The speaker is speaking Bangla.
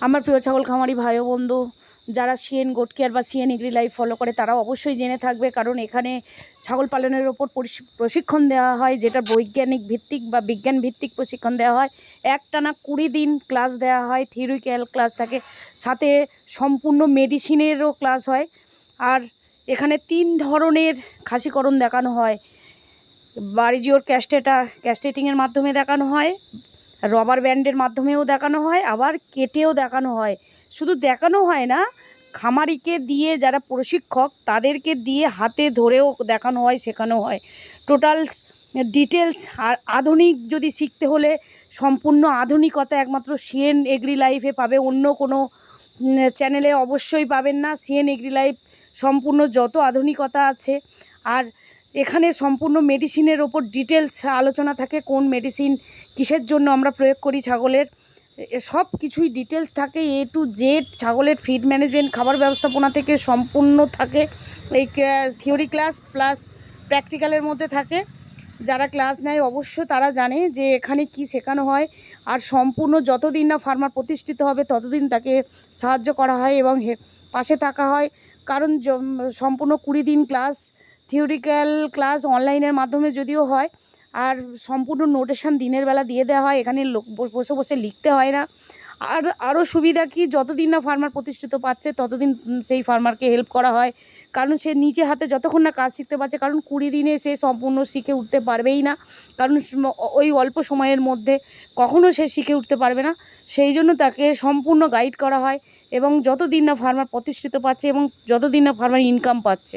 আমার প্রিয় ছাগল খামারি ভাই বন্ধু, যারা সিএন গোট কেয়ার বা সিএন এগ্রি লাইফ ফলো করে তারা অবশ্যই জেনে থাকবে, কারণ এখানে ছাগল পালনের ওপর পরিশ- প্রশিক্ষণ দেওয়া হয়, যেটা বৈজ্ঞানিক ভিত্তিক বা বিজ্ঞান ভিত্তিক প্রশিক্ষণ দেওয়া হয়। একটানা কুড়ি দিন ক্লাস দেওয়া হয় থিওরিক্যাল ক্লাস থাকে, সাথে সম্পূর্ণ মেডিসিনেরও ক্লাস হয়, আর এখানে তিন ধরনের খাসিকরণ দেখানো হয়। বাড়িজিওর ক্যাস্টেটা ক্যাস্টেটিংয়ের মাধ্যমে দেখানো হয় রবার ব্যান্ডের মাধ্যমেও দেখানো হয়, আবার কেটেও দেখানো হয়। শুধু দেখানো হয় না, খামারিকে দিয়ে যারা প্রশিক্ষক, তাদেরকে দিয়ে হাতে ধরেও দেখানো হয়, শেখানো হয়। টোটাল ডিটেলস আর আধুনিক যদি শিখতে হলে, সম্পূর্ণ আধুনিকতা একমাত্র সিএন এগ্রি লাইফে পাবে। অন্য কোনো চ্যানেলে অবশ্যই পাবেন না। সিএন এগ্রি লাইফ সম্পূর্ণ যত আধুনিকতা আছে, আর এখানে সম্পূর্ণ মেডিসিনের ওপর ডিটেলস আলোচনা থাকে, কোন মেডিসিন কিসের জন্য আমরা প্রয়োগ করি ছাগলের। সব কিছুই ডিটেলস থাকে এ টু জেড ছাগলের ফিড ম্যানেজমেন্ট খাবার ব্যবস্থাপনা থেকে সম্পূর্ণ থাকে। এই থিওরি ক্লাস প্লাস প্র্যাকটিক্যালের মধ্যে থাকে। যারা ক্লাস নেয় অবশ্য তারা জানে যে এখানে কি শেখানো হয়। আর সম্পূর্ণ যতদিন না ফার্মার প্রতিষ্ঠিত হবে, ততদিন তাকে সাহায্য করা হয় এবং পাশে থাকা হয়। কারণ সম্পূর্ণ কুড়ি দিন ক্লাস থিওরিক্যাল ক্লাস অনলাইনের মাধ্যমে যদিও হয়, আর সম্পূর্ণ নোটেশান দিনের বেলা দিয়ে দেওয়া হয়, এখানে লোক বসে বসে লিখতে হয় না। আর আরও সুবিধা কি, যতদিন না ফার্মার প্রতিষ্ঠিত পাচ্ছে, ততদিন সেই ফার্মারকে হেল্প করা হয়। কারণ সে নিজে হাতে যতক্ষণ না কাজ শিখতে পারছে, কারণ কুড়ি দিনে সে সম্পূর্ণ শিখে উঠতে পারবেই না। কারণ ওই অল্প সময়ের মধ্যে কখনো সে শিখে উঠতে পারবে না। সেই জন্য তাকে সম্পূর্ণ গাইড করা হয় এবং যতদিন না ফার্মার প্রতিষ্ঠিত পাচ্ছে এবং যতদিন না ফার্মার ইনকাম পাচ্ছে।